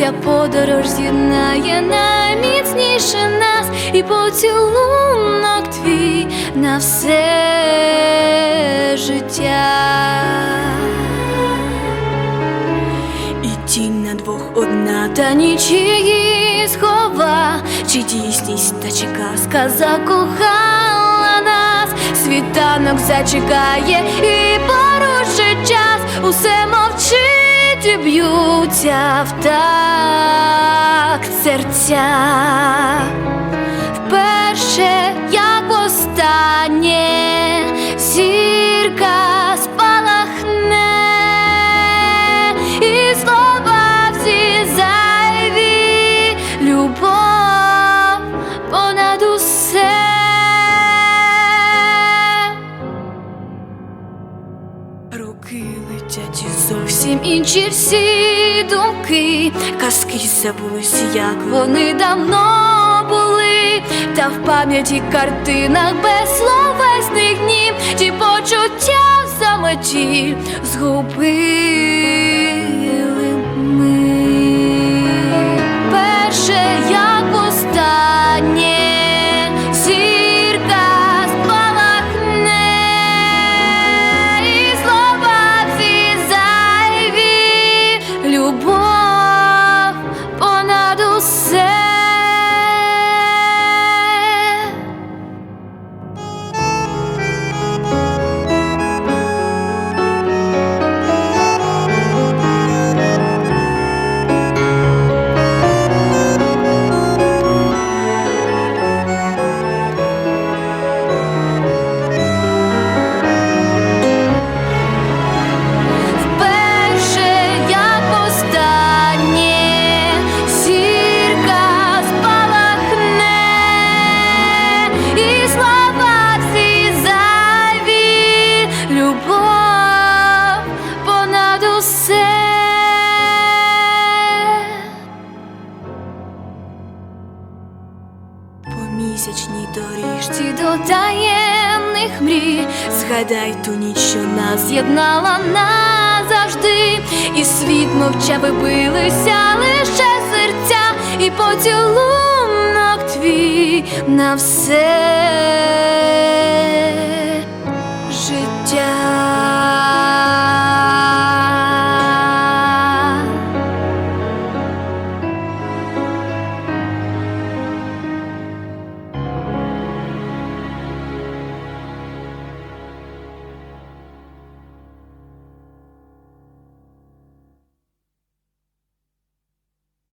ця подорож з'єднає найміцніше нас і поцілунок твій на все життя. І тінь на двох одна, та нічиї схова, чи дійсність та чи казка закохала нас, світанок зачекає і мовчить б'ються в такт серця. Зовсім інші всі думки, казки забулись, як вони давно були, та в пам'яті картинах без словесних днів, ті почуття в самоті згубили місячній доріжці до таємних мрій. Згадай ту ніч, що нас з'єднала назавжди, і світ мовчав і билися лише серця, і поцілунок твій на все